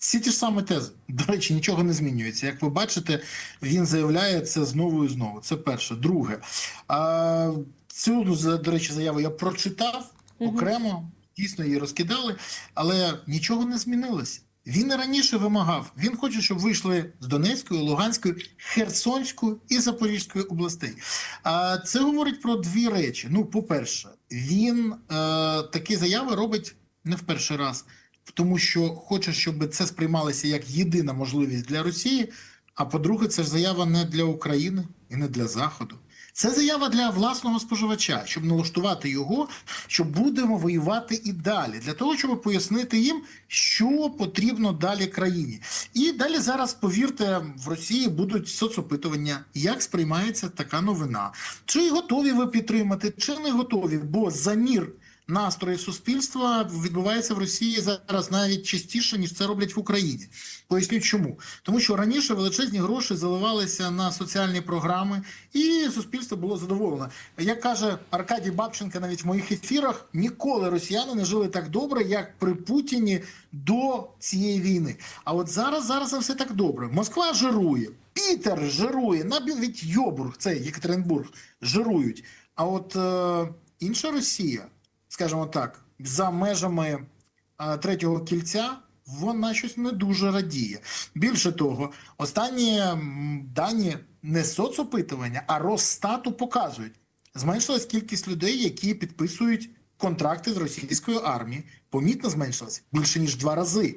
Всі ті ж самі тези. До речі, нічого не змінюється. Як ви бачите, він заявляє це знову і знову. Це перше. Друге, а, цю до речі, заяву я прочитав окремо, дійсно її розкидали, але нічого не змінилось. Він і раніше вимагав. Він хоче, щоб вийшли з Донецької, Луганської, Херсонської і Запорізької областей. А це говорить про дві речі. Ну, по-перше, він е, такі заяви робить не в перший раз, тому що хоче, щоб це сприймалося як єдина можливість для Росії. А по-друге, це ж заява не для України і не для Заходу. Це заява для власного споживача, щоб налаштувати його, що будемо воювати і далі, для того, щоб пояснити їм, що потрібно далі країні. І далі зараз, повірте, в Росії будуть соцопитування, як сприймається така новина. Чи готові ви підтримати, чи не готові, бо замір настрої суспільства відбувається в Росії зараз навіть частіше, ніж це роблять в Україні. Поясню чому. Тому що раніше величезні гроші заливалися на соціальні програми, і суспільство було задоволене. Як каже Аркадій Бабченко навіть в моїх ефірах, ніколи росіяни не жили так добре, як при Путіні до цієї війни. А от зараз зараз все так добре. Москва жирує, Пітер жирує, навіть Йобург, це Єкатеринбург, жирують. А от е, інша Росія, скажімо так, за межами третього кільця. Вона щось не дуже радіє. Більше того, останні дані не соцопитування, а Росстату показують. Зменшилась кількість людей, які підписують контракти з російською армією. Помітно зменшилась більше ніж два рази.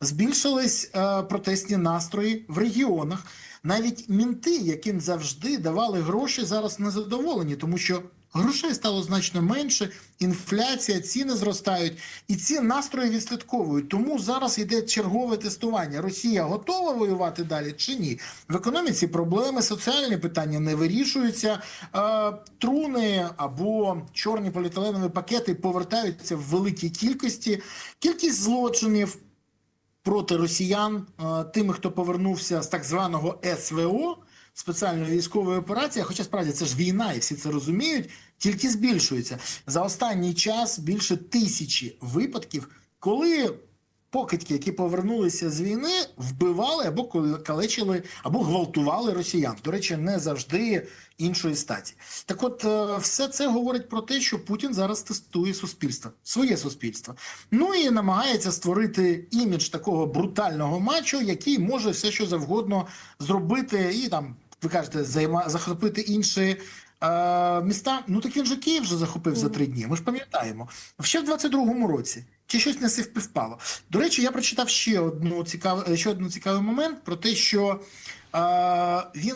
Збільшились е, протестні настрої в регіонах. Навіть мінти, яким завжди давали гроші, зараз незадоволені, тому що грошей стало значно менше, інфляція, ціни зростають, і ці настрої відслідковують. Тому зараз йде чергове тестування. Росія готова воювати далі чи ні? В економіці проблеми, соціальні питання не вирішуються. Е, труни або чорні поліетиленові пакети повертаються в великій кількості. Кількість злочинів проти росіян, е, тими, хто повернувся з так званого СВО, спеціальної військової операції, хоча справді це ж війна, і всі це розуміють, тільки збільшується. За останній час більше тисячі випадків, коли покидьки, які повернулися з війни, вбивали або калечили, або гвалтували росіян. До речі, не завжди іншої статі. Так от, е, все це говорить про те, що Путін зараз тестує суспільство, своє суспільство. Ну і намагається створити імідж такого брутального мачо, який може все що завгодно зробити, і там, ви кажете, захопити інші. Е, Міста, ну так він же Київ вже захопив за три дні. Ми ж пам'ятаємо. Ще в 22-му році. Чи щось не співпало. До речі, я прочитав ще одну цікаву, ще один цікавий момент про те, що е, він,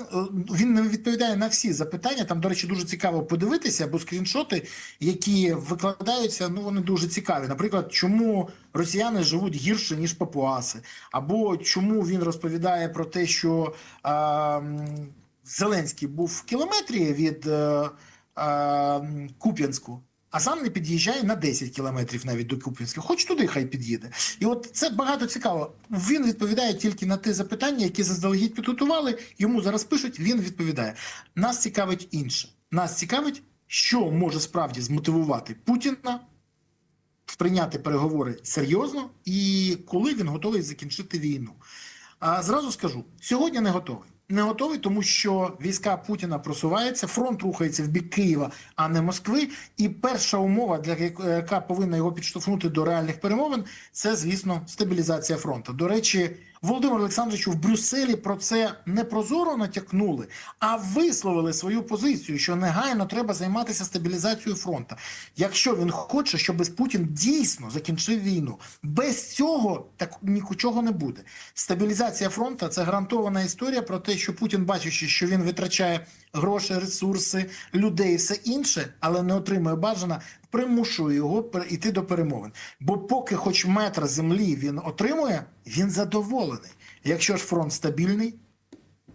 він не відповідає на всі запитання. Там, до речі, дуже цікаво подивитися, бо скріншоти, які викладаються, ну вони дуже цікаві. Наприклад, чому росіяни живуть гірше ніж папуаси, або чому він розповідає про те, що е, Зеленський був в кілометрі від е, е, Куп'янську. А сам не під'їжджає на 10 кілометрів навіть до Куп'янська. Хоч туди хай під'їде. І от це багато цікаво. Він відповідає тільки на ті запитання, які заздалегідь підготували. Йому зараз пишуть, він відповідає. Нас цікавить інше. Нас цікавить, що може справді змотивувати Путіна сприйняти переговори серйозно і коли він готовий закінчити війну. А зразу скажу: сьогодні не готовий. Не готовий, тому що війська Путіна просуваються, фронт рухається в бік Києва, а не Москви. І перша умова, для як- яка повинна його підштовхнути до реальних перемовин, це звісно стабілізація фронту. До речі, Володимир Олександровичу в Брюсселі про це не прозоро натякнули, а висловили свою позицію, що негайно треба займатися стабілізацією фронту. Якщо він хоче, щоб Путін дійсно закінчив війну, без цього так нічого не буде. Стабілізація фронту це гарантована історія про те, що Путін, бачачи, що він витрачає гроші, ресурси, людей, і все інше, але не отримує бажана, примушує його йти до перемовин. Бо поки хоч метр землі він отримує, він задоволений. Якщо ж фронт стабільний,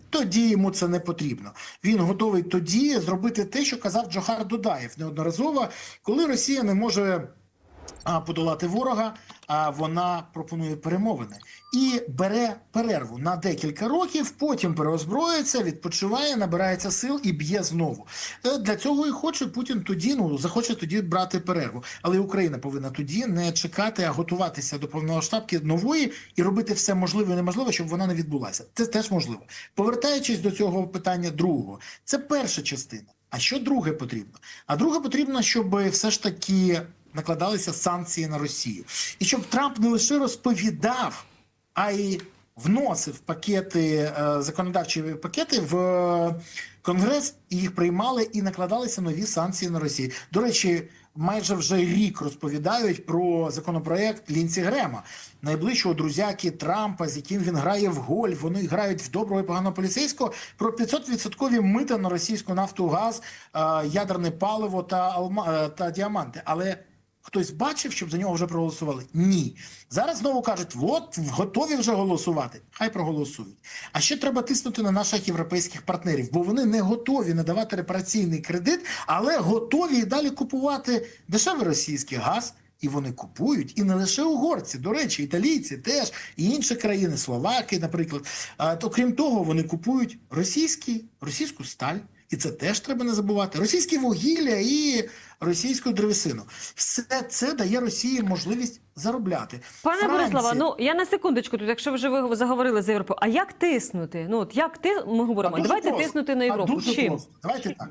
тоді йому це не потрібно. Він готовий тоді зробити те, що казав Джохар Дудаєв неодноразово, коли Росія не може подолати ворога, а вона пропонує перемовини і бере перерву на декілька років. Потім переозброїться, відпочиває, набирається сил і б'є знову. Е, Для цього і хоче Путін тоді. Ну захоче тоді брати перерву. Але Україна повинна тоді не чекати, а готуватися до повномасштабки нової і робити все можливе і неможливе, щоб вона не відбулася. Це теж можливо. Повертаючись до цього питання другого, це перша частина. А що друге потрібно? А друге потрібно, щоб все ж таки накладалися санкції на Росію, і щоб Трамп не лише розповідав, а й вносив пакети, е, законодавчі пакети в е, Конгрес, і їх приймали і накладалися нові санкції на Росію. До речі, майже вже рік розповідають про законопроект Лінці Грема, найближчого друзяки Трампа, з яким він грає в гольф. Вони грають в доброго і поганого поліцейського про 500% мита на російську нафту, газ, е, ядерне паливо та алма та діаманти. Але Хтось бачив, щоб за нього вже проголосували? Ні. Зараз знову кажуть, от готові вже голосувати. Хай проголосують. А ще треба тиснути на наших європейських партнерів, бо вони не готові надавати репараційний кредит, але готові і далі купувати дешевий російський газ. І вони купують, і не лише угорці, до речі, італійці теж, і інші країни, словаки, наприклад. А, то крім того, вони купують російські, російську сталь, і це теж треба не забувати. Російське вугілля і російську древесину. Все це дає Росії можливість заробляти. Пане Франція- Борислава, ну я на секундочку тут, якщо вже ви заговорили за Європу. А як тиснути? Ну от як ти ми говоримо? А Давайте просто. тиснути на А Європу. дуже Чим? просто. Давайте так.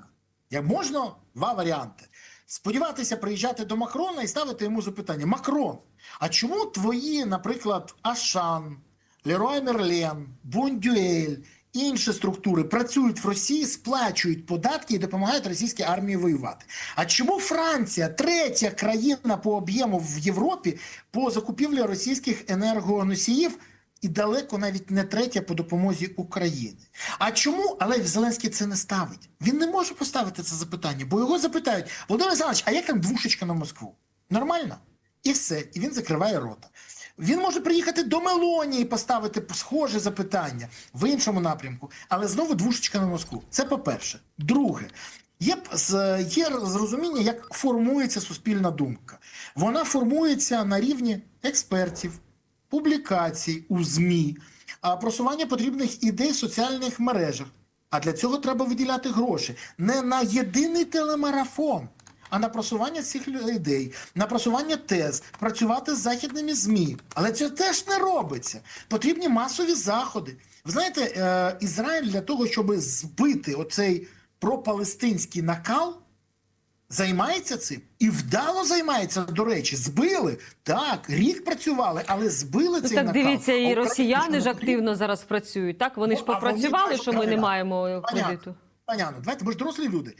Як можна два варіанти. Сподіватися приїжджати до Макрона і ставити йому запитання: Макрон, а чому твої, наприклад, Ашан, Леруа Мерлен, Бундюель, інші структури працюють в Росії, сплачують податки і допомагають російській армії воювати? А чому Франція, третя країна по об'єму в Європі по закупівлі російських енергоносіїв? і далеко навіть не третя по допомозі України. А чому але Зеленський це не ставить? Він не може поставити це запитання, бо його запитають: Володимир Олександрович, а як там двушечка на Москву? Нормально? І все, і він закриває рота. Він може приїхати до Мелонії і поставити схоже запитання в іншому напрямку, але знову двушечка на Москву. Це по-перше. Друге, Є є зрозуміння, як формується суспільна думка. Вона формується на рівні експертів, публікацій у ЗМІ, просування потрібних ідей в соціальних мережах. А для цього треба виділяти гроші не на єдиний телемарафон, а на просування цих лю- ідей, на просування тез, працювати з західними ЗМІ. Але це теж не робиться. Потрібні масові заходи. Ви знаєте, е, Ізраїль для того, щоб збити оцей пропалестинський накал, займається цим і вдало займається. До речі, збили так, рік працювали, але збили Ну цей так накал. дивіться, і росіяни ж активно зараз працюють. Так вони Ну, ж а вони попрацювали, що ми не маємо кредиту. Понятно, давайте ми ж дорослі люди.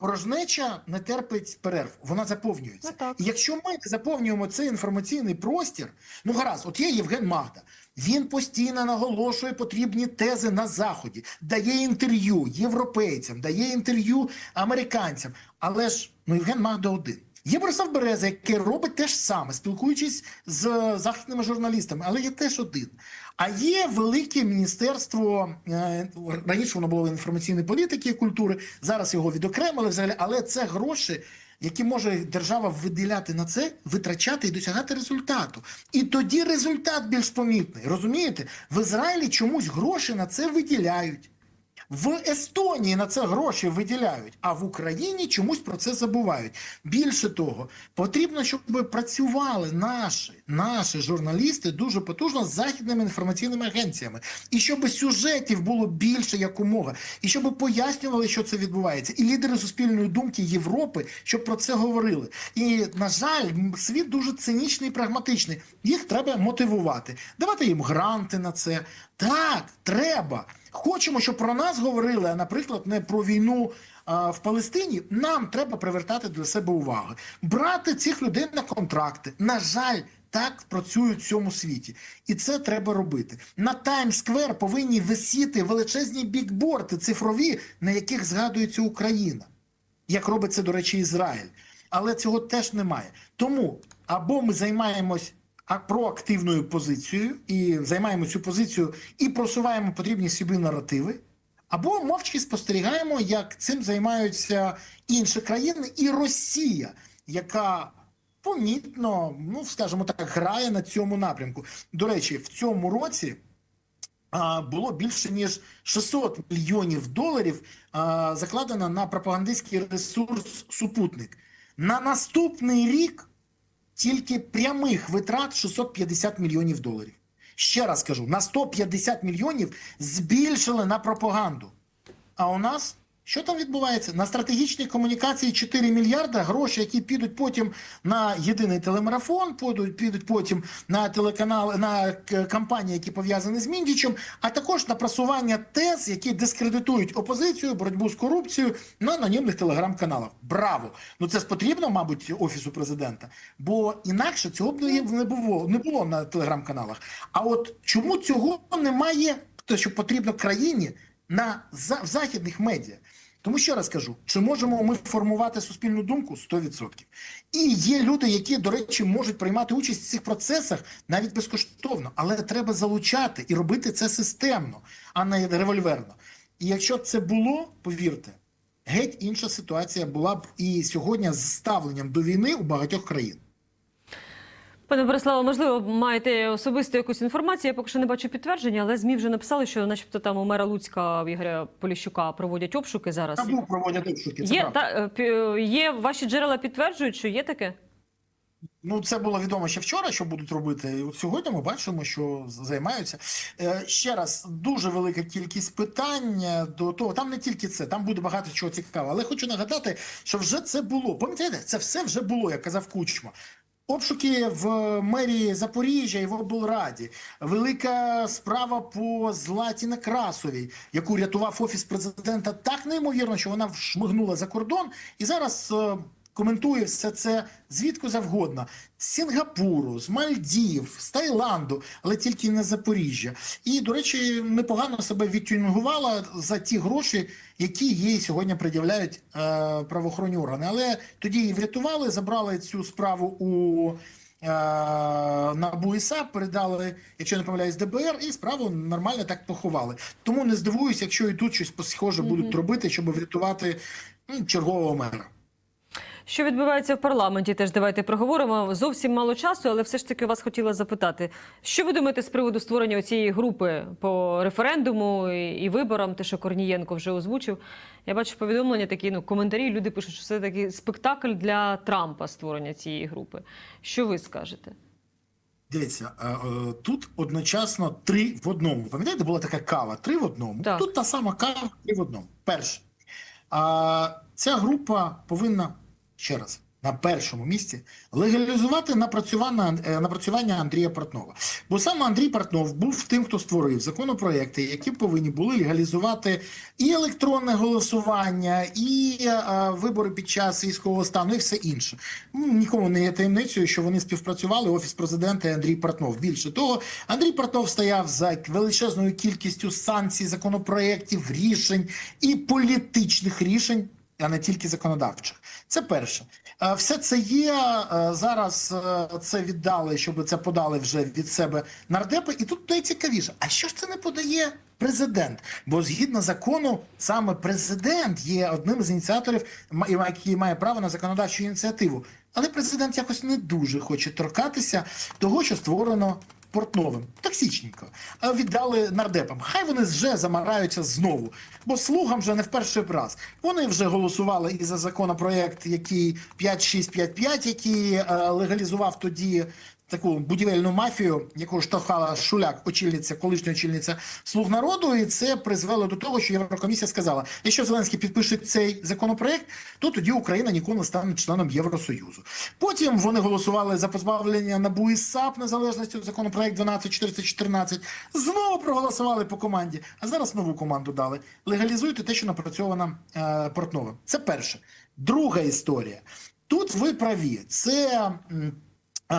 Порожнеча не терпить перерв, вона заповнюється. Ну. І якщо ми заповнюємо цей інформаційний простір, ну гаразд, от є Євген Магда. Він постійно наголошує потрібні тези на заході, дає інтерв'ю європейцям, дає інтерв'ю американцям. Але ж ну Євген Магда один. Є Борислав Береза, який робить те ж саме, спілкуючись з західними журналістами, але є теж один. А є велике міністерство е, раніше воно було інформаційної політики і культури. Зараз його відокремили взагалі, але це гроші, які може держава виділяти на це, витрачати і досягати результату. І тоді результат більш помітний. Розумієте? В Ізраїлі чомусь гроші на це виділяють. В Естонії на це гроші виділяють, а в Україні чомусь про це забувають. Більше того, потрібно, щоб працювали наші, наші журналісти дуже потужно з західними інформаційними агенціями, і щоб сюжетів було більше якомога, і щоб пояснювали, що це відбувається, і лідери суспільної думки Європи, щоб про це говорили. І на жаль, світ дуже цинічний і прагматичний. Їх треба мотивувати, давати їм гранти на це. Так, треба. Хочемо, щоб про нас говорили, а наприклад, не про війну в Палестині. Нам треба привертати до себе увагу, брати цих людей на контракти. На жаль. Так працюють в цьому світі, і це треба робити. На Таймс-сквер повинні висіти величезні бікборди цифрові, на яких згадується Україна, як робить це, до речі, Ізраїль. Але цього теж немає. Тому або ми займаємось проактивною позицією і займаємо цю позицію і просуваємо потрібні собі наративи, або мовчки спостерігаємо, як цим займаються інші країни, і Росія, яка помітно, ну скажімо так, грає на цьому напрямку. До речі, в цьому році було більше ніж 600 мільйонів доларів закладено на пропагандистський ресурс супутник. На наступний рік тільки прямих витрат 650 мільйонів доларів. Ще раз кажу, на 150 мільйонів збільшили на пропаганду. А у нас що там відбувається? На стратегічні комунікації 4 мільярда, гроші, які підуть потім на єдиний телемарафон, підуть, підуть потім на телеканал, на кампанії, які пов'язані з Міндічем, а також на просування тез, які дискредитують опозицію, боротьбу з корупцією на анонімних телеграм-каналах. Браво! Ну це ж потрібно, мабуть, офісу президента, бо інакше цього б не було, не було на телеграм-каналах. А от чому цього немає, те, що потрібно країні на в західних медіа? Тому ще раз кажу, чи можемо ми формувати суспільну думку? 100%. І є люди, які, до речі, можуть приймати участь в цих процесах навіть безкоштовно, але треба залучати і робити це системно, а не револьверно. І якщо б це було, повірте, геть інша ситуація була б і сьогодні з ставленням до війни у багатьох країн. Пане Бориславе, можливо, маєте особисту якусь інформацію. Я поки що не бачу підтвердження, але ЗМІ вже написали, що, начебто, там у мера Луцька Ігоря Поліщука проводять обшуки зараз. Табу проводять обшуки. Це Є, правда. та, е, є ваші джерела підтверджують, що є таке? Ну, це було відомо ще вчора, що будуть робити. І от сьогодні ми бачимо, що займаються. Е, ще раз, дуже велика кількість питань е, до того. Там не тільки це, там буде багато чого цікавого. Але хочу нагадати, що вже це було. Пам'ятаєте, це все вже було, як казав Кучма. Обшуки в мерії Запоріжжя і в облраді, велика справа по Златі Некрасовій, яку рятував офіс президента. Так неймовірно, що вона шмигнула за кордон, і зараз е, коментує все це звідки завгодно: з Сінгапуру, з Мальдів, з Таїланду, але тільки не з Запоріжжя. І, до речі, непогано себе відтюнгувала за ті гроші, які їй сьогодні пред'являють е, правоохоронні органи. Але тоді її врятували, забрали цю справу у. е, НАБУ передали, якщо не помиляюсь, ДБР, і справу нормально так поховали. Тому не здивуюсь, якщо і тут щось схоже будуть робити, щоб врятувати чергового мера. Що відбувається в парламенті? Теж давайте проговоримо. Зовсім мало часу, але все ж таки вас хотіла запитати. Що ви думаєте з приводу створення цієї групи по референдуму і, виборам? Те, що Корнієнко вже озвучив. Я бачу повідомлення, такі ну коментарі. Люди пишуть, що це такий спектакль для Трампа створення цієї групи. Що ви скажете? Дивіться, е, е, тут одночасно три в одному. Пам'ятаєте, була така кава три в одному. Так. Тут та сама кава три в одному. Перше, ця група повинна ще раз на першому місці легалізувати напрацювання, е, напрацювання Андрія Портнова. Бо саме Андрій Портнов був тим, хто створив законопроекти, які повинні були легалізувати і електронне голосування, і е, вибори під час військового стану, і все інше. Нікому не є таємницею, що вони співпрацювали офіс президента і Андрій Портнов. Більше того, Андрій Портнов стояв за величезною кількістю санкцій, законопроєктів, рішень і політичних рішень. А не тільки законодавчих, це перше. Е, Все це є е, зараз. е, Це віддали, щоб це подали вже від себе нардепи. І тут найцікавіше. А що ж це не подає президент? Бо згідно закону, саме президент є одним з ініціаторів, який має право на законодавчу ініціативу. Але президент якось не дуже хоче торкатися того, що створено Портновим. Токсичненько. Віддали нардепам. Хай вони вже замараються знову. Бо слугам вже не в перший раз. Вони вже голосували і за законопроект, який 5655, який е, легалізував тоді таку будівельну мафію, яку штовхала Шуляк, очільниця, колишня очільниця слуг народу, і це призвело до того, що Єврокомісія сказала: якщо Зеленський підпише цей законопроект, то тоді Україна ніколи не стане членом Євросоюзу. Потім вони голосували за позбавлення НАБУ і САП незалежності законопроект 12414. Знову проголосували по команді, а зараз нову команду дали. Легалізуйте те, що напрацьовано е, Портновим. Це перше. Друга історія. Тут ви праві. Це.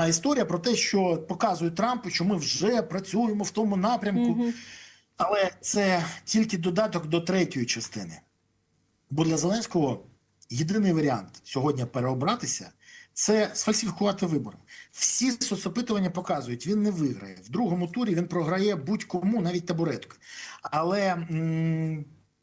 Історія про те, що показує Трампу, що ми вже працюємо в тому напрямку, але це тільки додаток до третьої частини. Бо для Зеленського єдиний варіант сьогодні переобратися це сфальсифікувати вибори. Всі соцопитування показують, він не виграє. В другому турі він програє будь-кому, навіть табуретку. Але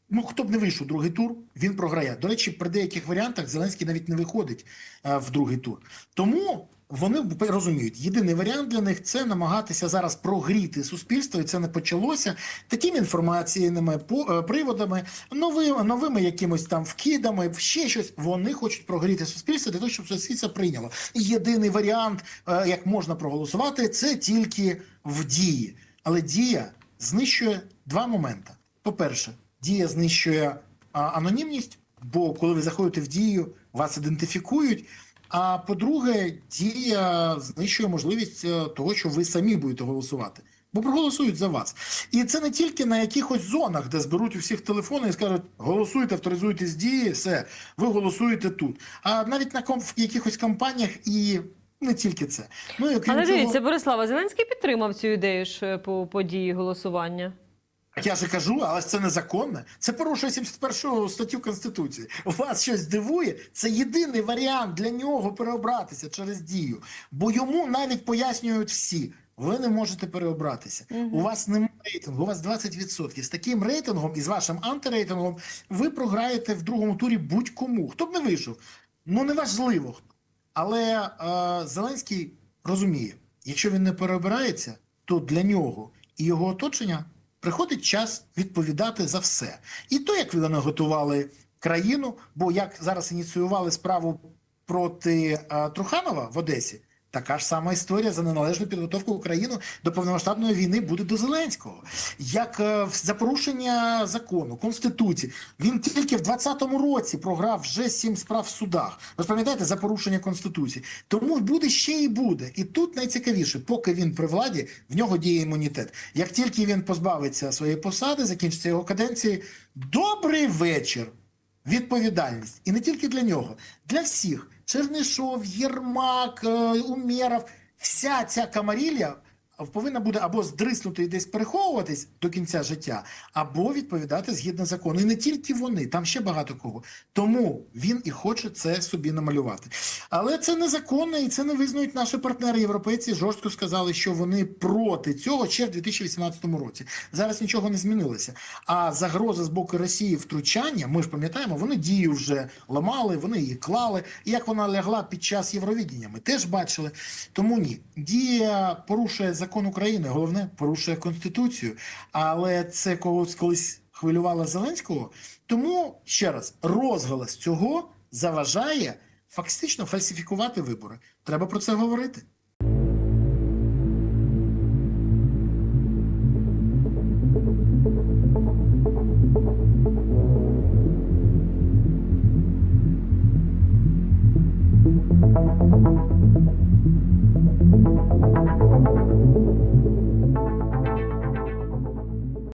Ну, хто б не вийшов у другий тур, він програє. До речі, при деяких варіантах Зеленський навіть не виходить е, в другий тур. Тому вони розуміють, єдиний варіант для них це намагатися зараз прогріти суспільство, і це не почалося такими інформаційними е, приводами, новими, новими якимось там вкидами, ще щось. Вони хочуть прогріти суспільство для того, щоб суспільство прийняло. Єдиний варіант, е, як можна проголосувати, це тільки в дії. Але дія знищує два моменти. По-перше, дія знищує анонімність, бо коли ви заходите в дію, вас ідентифікують. А по-друге, дія знищує можливість е, того, що ви самі будете голосувати. Бо проголосують за вас. І це не тільки на якихось зонах, де зберуть у всіх телефони і скажуть: голосуйте, авторизуйтесь дії, все, ви голосуєте тут. А навіть на ком- в якихось кампаніях і не тільки це. Ну і окрім Але цього, дивіться, Борислава, Зеленський підтримав цю ідею ж е, по події голосування. Я ж кажу, але це незаконне. Це порушує 71 статтю Конституції. Вас щось дивує? Це єдиний варіант для нього переобратися через дію. Бо йому навіть пояснюють всі. Ви не можете переобратися. У вас немає рейтингу, у вас 20%. З таким рейтингом і з вашим антирейтингом ви програєте в другому турі будь-кому. Хто б не вийшов? Ну неважливо. Але е, Зеленський розуміє, якщо він не переобирається, то для нього і його оточення приходить час відповідати за все. І то, як вони готували країну, бо як зараз ініціювали справу проти е, Труханова в Одесі. Така ж сама історія за неналежну підготовку України до повномасштабної війни буде до Зеленського. Як е, за порушення закону, конституції, він тільки в 2020 році програв вже сім справ в судах. Ви пам'ятаєте за порушення конституції. Тому буде ще і буде. І тут найцікавіше, поки він при владі, в нього діє імунітет. Як тільки він позбавиться своєї посади, закінчиться його каденції. Добрий вечір відповідальність. І не тільки для нього, для всіх. Чернишов, Єрмак, е, Умєров, вся ця камарілля повинна буде або здриснути і десь переховуватись до кінця життя, або відповідати згідно закону. І не тільки вони, там ще багато кого. Тому він і хоче це собі намалювати. Але це незаконно і це не визнають наші партнери європейці. Жорстко сказали, що вони проти цього ще в 2018 році. Зараз нічого не змінилося. А загроза з боку Росії втручання, ми ж пам'ятаємо, вони дію вже ламали, вони її клали. І як вона лягла під час Євровідіння, ми теж бачили. Тому ні, дія порушує закон України, головне порушує конституцію. Але це когось колись хвилювало Зеленського. Тому ще раз розголос цього заважає фактично фальсифікувати вибори. Треба про це говорити.